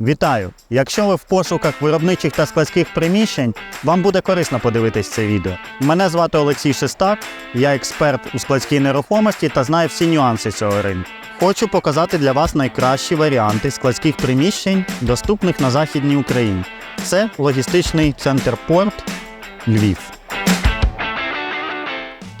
Вітаю! Якщо ви в пошуках виробничих та складських приміщень, вам буде корисно подивитись це відео. Мене звати Олексій Шестак, я експерт у складській нерухомості та знаю всі нюанси цього ринку. Хочу показати для вас найкращі варіанти складських приміщень, доступних на Західній Україні. Це логістичний центр Порт Львів.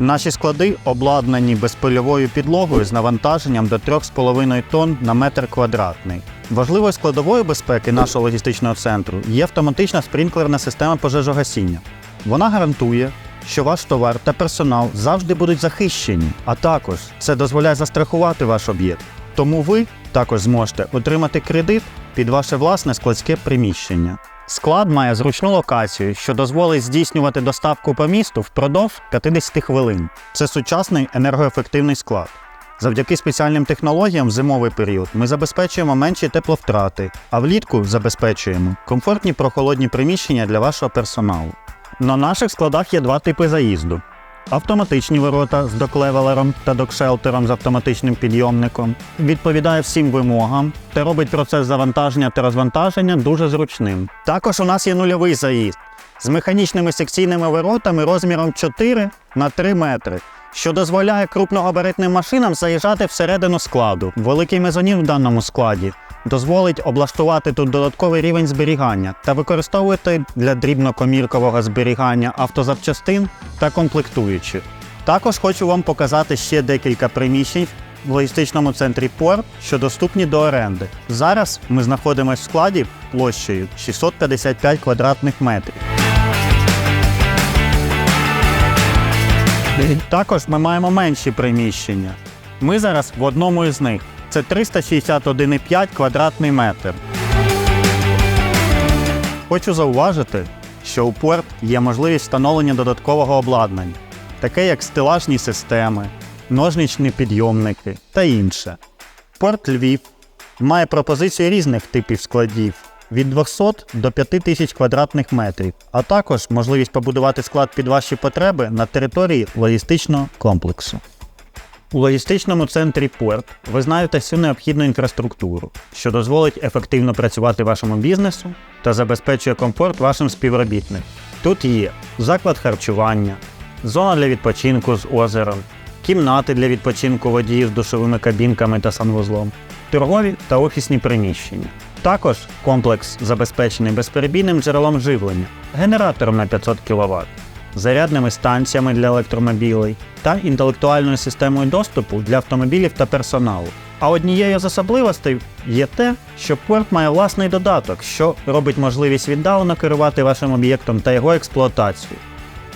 Наші склади обладнані безпильовою підлогою з навантаженням до 3,5 тонн на метр квадратний. Важливою складовою безпеки нашого логістичного центру є автоматична спринклерна система пожежогасіння. Вона гарантує, що ваш товар та персонал завжди будуть захищені, а також це дозволяє застрахувати ваш об'єкт. Тому ви також зможете отримати кредит під ваше власне складське приміщення. Склад має зручну локацію, що дозволить здійснювати доставку по місту впродовж 50 хвилин. Це сучасний енергоефективний склад. Завдяки спеціальним технологіям в зимовий період ми забезпечуємо менші тепловтрати, а влітку забезпечуємо комфортні прохолодні приміщення для вашого персоналу. На наших складах є два типи заїзду: автоматичні ворота з доклевелером та докшелтером з автоматичним підйомником. Відповідає всім вимогам та робить процес завантаження та розвантаження дуже зручним. Також у нас є нульовий заїзд з механічними секційними воротами розміром 4 на 3 метри що дозволяє крупногабаритним машинам заїжджати всередину складу. Великий мезонін в даному складі дозволить облаштувати тут додатковий рівень зберігання та використовувати для дрібнокоміркового зберігання автозапчастин та комплектуючих. Також хочу вам показати ще декілька приміщень в логістичному центрі Порт, що доступні до оренди. Зараз ми знаходимося в складі площею 655 квадратних метрів. Також ми маємо менші приміщення. Ми зараз в одному із них. Це 361,5 квадратний метр. Хочу зауважити, що у порт є можливість встановлення додаткового обладнання, таке як стелажні системи, ножничні підйомники та інше. Порт Львів має пропозицію різних типів складів від 200 до 5000 квадратних метрів, а також можливість побудувати склад під ваші потреби на території логістичного комплексу. У логістичному центрі Порт ви знаєте всю необхідну інфраструктуру, що дозволить ефективно працювати вашому бізнесу та забезпечує комфорт вашим співробітникам. Тут є заклад харчування, зона для відпочинку з озером, кімнати для відпочинку водіїв з душовими кабінками та санвузлом, торгові та офісні приміщення. Також комплекс забезпечений безперебійним джерелом живлення, генератором на 500 кВт, зарядними станціями для електромобілей та інтелектуальною системою доступу для автомобілів та персоналу. А однією з особливостей є те, що порт має власний додаток, що робить можливість віддалено керувати вашим об'єктом та його експлуатацію.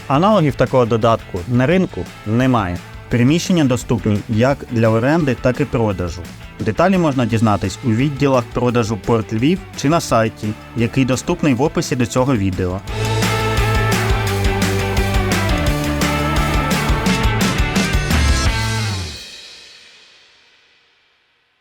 Аналогів такого додатку на ринку немає. Приміщення доступні як для оренди, так і продажу. Деталі можна дізнатись у відділах продажу Порт Львів чи на сайті, який доступний в описі до цього відео.